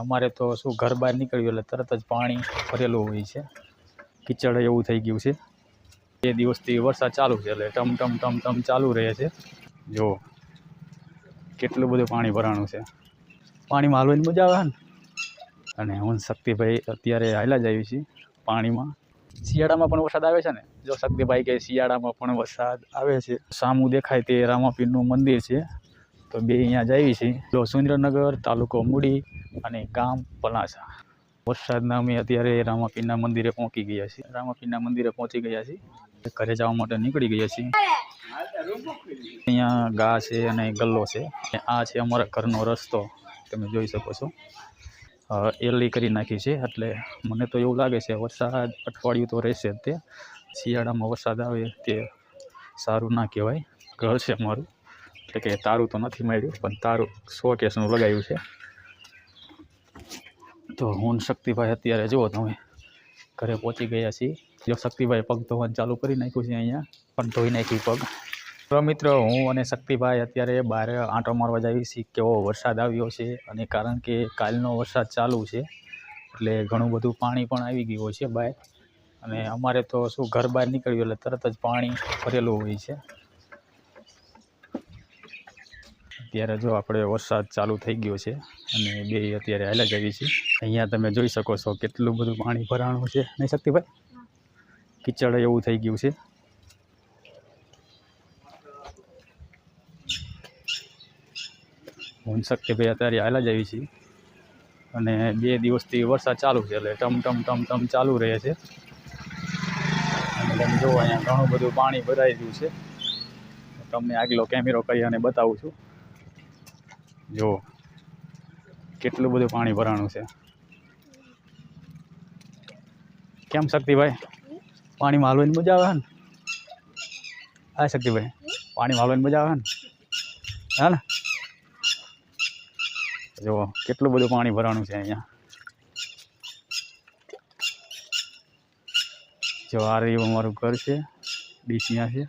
અમારે તો શું ઘર બહાર નીકળ્યું એટલે તરત જ પાણી ભરેલું હોય છે. કીચડ એવું થઈ ગયું છે. બે દિવસથી વરસાદ ચાલુ છે એટલે ટમ ટમ ટમ ટમ ચાલુ રહે છે. જો કેટલું બધું પાણી ભરાણું છે. પાણીમાં હાલવાની મજા આવે ને? અને હું શક્તિભાઈ અત્યારે હાલા જ આવી છીએ પાણીમાં. શિયાળામાં પણ વરસાદ આવે છે ને? જો શક્તિભાઈ કે શિયાળામાં પણ વરસાદ આવે છે. સામું દેખાય તે રામાપીરનું મંદિર છે. તો બે અહીંયા જઈએ છીએ. જો સુરેન્દ્રનગર, તાલુકો મૂડી અને ગામ પલાસા. વરસાદના અમે અત્યારે રામાપીરના મંદિરે પહોંચી ગયા છીએ. રામાપીરના મંદિરે પહોંચી ગયા છીએ. ઘરે જવા માટે નીકળી ગયા છીએ. અહીંયા ગા છે અને ગલ્લો છે. આ છે અમારા ઘરનો રસ્તો. તમે જોઈ શકો છો. એરલી કરી નાખી છે. એટલે મને તો એવું લાગે છે વરસાદ અઠવાડિયું તો રહેશે જ તે. શિયાળામાં વરસાદ આવે તે સારું ના કહેવાય. ઘર છે અમારું. એટલે કે તારું તો નથી મળ્યું, પણ તારું સો કેસનું લગાવ્યું છે. તો હું શક્તિભાઈ અત્યારે જુઓ તમે, ઘરે પહોંચી ગયા છીએ. જો શક્તિભાઈ પગ ધોવાનું ચાલુ કરી નાખ્યું છે અહીંયા, પણ ધોઈ નાખ્યું પગ. તો મિત્રો, હું અને શક્તિભાઈ અત્યારે બહાર આંટો મારવા જઈએ છીએ, કેવો વરસાદ આવ્યો છે અને કારણ કે કાલનો વરસાદ ચાલુ છે, એટલે ઘણું બધું પાણી પણ આવી ગયું છે બહાર. અને અમારે તો શું ઘર બહાર નીકળ્યું એટલે તરત જ પાણી ભરેલું હોય છે. અત્યારે જો આપણે વરસાદ ચાલુ થઈ ગયો છે અને બે અત્યારે હાલ જ આવી છે. અહીંયા તમે જોઈ શકો છો કેટલું બધું પાણી ભરાણું છે. નહીં શક્તિભાઈ? કિચડ એવું થઈ ગયું છે. હું શક્તિભાઈ અત્યારે હાલ જ આવી છીએ. અને બે દિવસથી વરસાદ ચાલુ છે એટલે ટમ ટમ ટમ ટમ ચાલુ રહે છે. અને તમે જુઓ અહીંયા ઘણું બધું પાણી ભરાઈ ગયું છે. તમને આગલો કેમેરો કરી અને બતાવું છું. જુઓ કેટલું બધું પાણી ભરાણું છે? કેમ શક્તિભાઈ? પાણીમાં હાલવાની મજા આવે ને? હા, શક્તિભાઈ, પાણીમાં હાલવાની મજા આવે ને? હા ને? જુઓ કેટલું બધું પાણી ભરાણું છે અહીંયા? જો, આ રહ્યું અમારું ઘર છે ડીસીયા છે.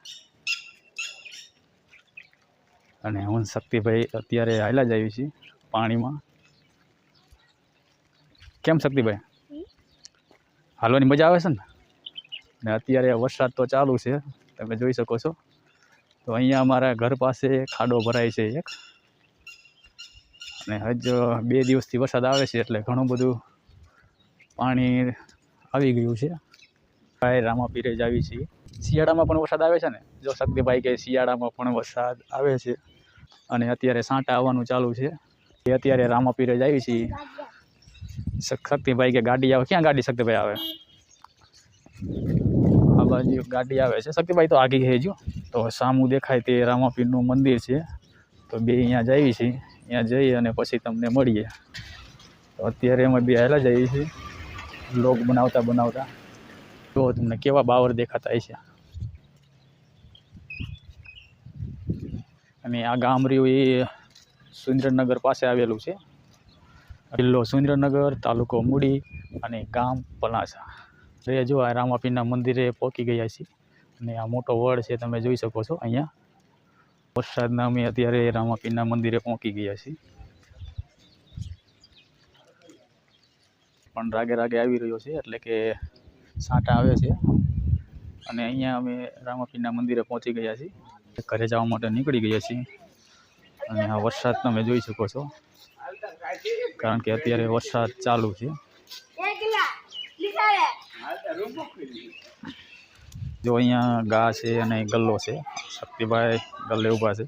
અને હું શક્તિભાઈ અત્યારે હાલ્યા જ આવી છીએ પાણીમાં. કેમ શક્તિભાઈ? હાલવાની મજા આવે છે ને? ને અત્યારે વરસાદ તો ચાલુ છે તમે જોઈ શકો છો. તો અહીંયા અમારા ઘર પાસે ખાડો ભરાય છે એક. અને હજ બે દિવસથી વરસાદ આવે છે એટલે ઘણું બધું પાણી આવી ગયું છે. રામા પીરે જ આવી છીએ. શિયાળામાં પણ વરસાદ આવે છે ને? જો શક્તિભાઈ કે શિયાળામાં પણ વરસાદ આવે છે અને અત્યારે સાંટા આવવાનું ચાલુ છે. એ અત્યારે રામાપીરે જ આવી છીએ. શક- શક્તિભાઈ કે ગાડી આવે? ક્યાં ગાડી શક્તિભાઈ આવે? આ બાજુ ગાડી આવે છે. શક્તિભાઈ તો આગી હેજો તો સામું દેખાય તે રામાપીરનું મંદિર છે. તો બે અહીંયા જઈએ છીએ. ત્યાં જઈએ અને પછી તમને મળીએ. તો અત્યારે અમે બે જ જઈએ છીએ. લોગ બનાવતા બનાવતા. તો તમને કેવા બાવર દેખાતા છે અને આ ગામ રહ્યું એ સુરેન્દ્રનગર પાસે આવેલું છે. જિલ્લો સુરેન્દ્રનગર તાલુકો મૂડી અને ગામ પલાસા. એ જો આ રામાપીરના મંદિરે પહોંચી ગયા છીએ અને આ મોટો વડ છે તમે જોઈ શકો છો અહીંયા. વરસાદના અમે અત્યારે રામાપીરના મંદિરે પહોંચી ગયા છીએ. પણ રાગે રાગે આવી રહ્યો છે એટલે કે સાંટા આવે છે. અને અહીંયા અમે રામાપીરના મંદિરે પહોંચી ગયા છીએ. ઘરે જવા માટે નીકળી ગયા છીએ અને આ વરસાદ તમે જોઈ શકો છો. કારણ કે અત્યારે વરસાદ ચાલુ છે. જો અહીંયા ગા છે અને ગલ્લો છે. શક્તિભાઈ ગલ્લે ઊભા છે.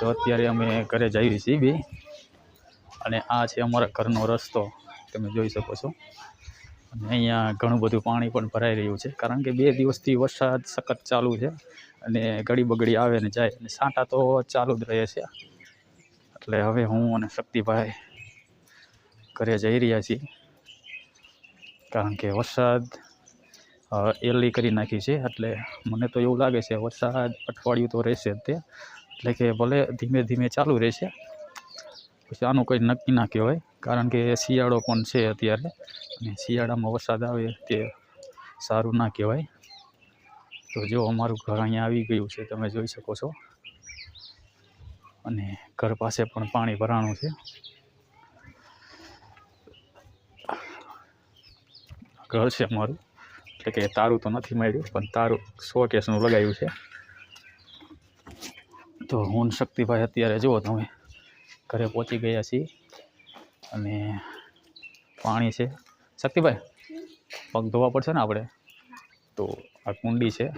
તો અત્યારે અમે ઘરે જઈએ છીએ બે. અને આ છે અમારા ઘરનો રસ્તો. તમે જોઈ શકો છો. અને અહીંયા ઘણું બધું પાણી પણ ભરાઈ રહ્યું છે. કારણ કે બે દિવસથી વરસાદ સખત ચાલુ છે અને ઘડી બગડી આવે ને જાય અને સાંટા તો ચાલુ જ રહે છે. એટલે હવે હું અને શક્તિભાઈ ઘરે જઈ રહ્યા છીએ. કારણ કે વરસાદ એરલી કરી નાખી છે એટલે મને તો એવું લાગે છે વરસાદ અઠવાડિયું તો રહેશે તે. એટલે કે ભલે ધીમે ધીમે ચાલુ રહેશે. પછી આનું કંઈ નક્કી ના કહેવાય. કારણ કે શિયાળો પણ છે અત્યારે. અને શિયાળામાં વરસાદ આવે તે સારું ના કહેવાય. તો જો અમારું ઘર અહીંયા આવી ગયું છે, તમે જોઈ શકો છો. અને ઘર પાસે પણ પાણી ભરાણું છે. ઘર છે અમારું. એટલે કે તારું તો નથી મળ્યું, પણ તારું સો કેસનું લગાવ્યું છે. તો હું શક્તિભાઈ અત્યારે જુઓ તમે, ઘરે પહોંચી ગયા છીએ. અને પાણી છે. શક્તિભાઈ, પગ ધોવા પડશે ને આપણે? તો આ કુંડી છે.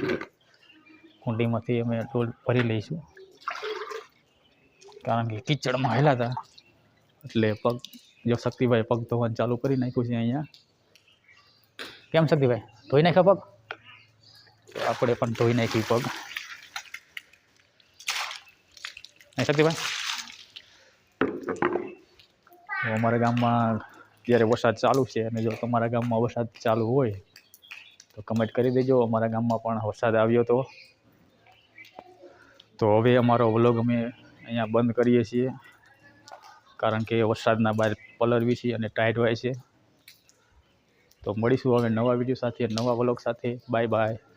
કુંડીમાંથી અમે ડોલ ભરી લઈશું. કારણ કે કિચડમાં હેલા હતા. એટલે પગ, જો શક્તિભાઈ પગ ધોવાનું ચાલુ કરી નાખ્યું છે અહીંયા. કેમ શક્તિભાઈ, ધોઈ નાખ્યા પગ? આપણે પણ ધોઈ નાખ્યું પગ. શક્તિભાઈ? અમારા ગામમાં અત્યારે વરસાદ ચાલુ છે અને જો તમારા ગામમાં વરસાદ ચાલુ હોય, તો કમેન્ટ કરી દેજો. અમારા ગામમાં પણ વરસાદ આવ્યો તો. તો હવે અમારો વ્લોગ અમે અહીંયા બંધ કરીએ છીએ. કારણ કે વરસાદના બહાર પલરવી છે અને ટાઈટ હોય છે. તો મળીશું હવે નવા વીડિયો સાથે, નવા વ્લોગ સાથે. Bye bye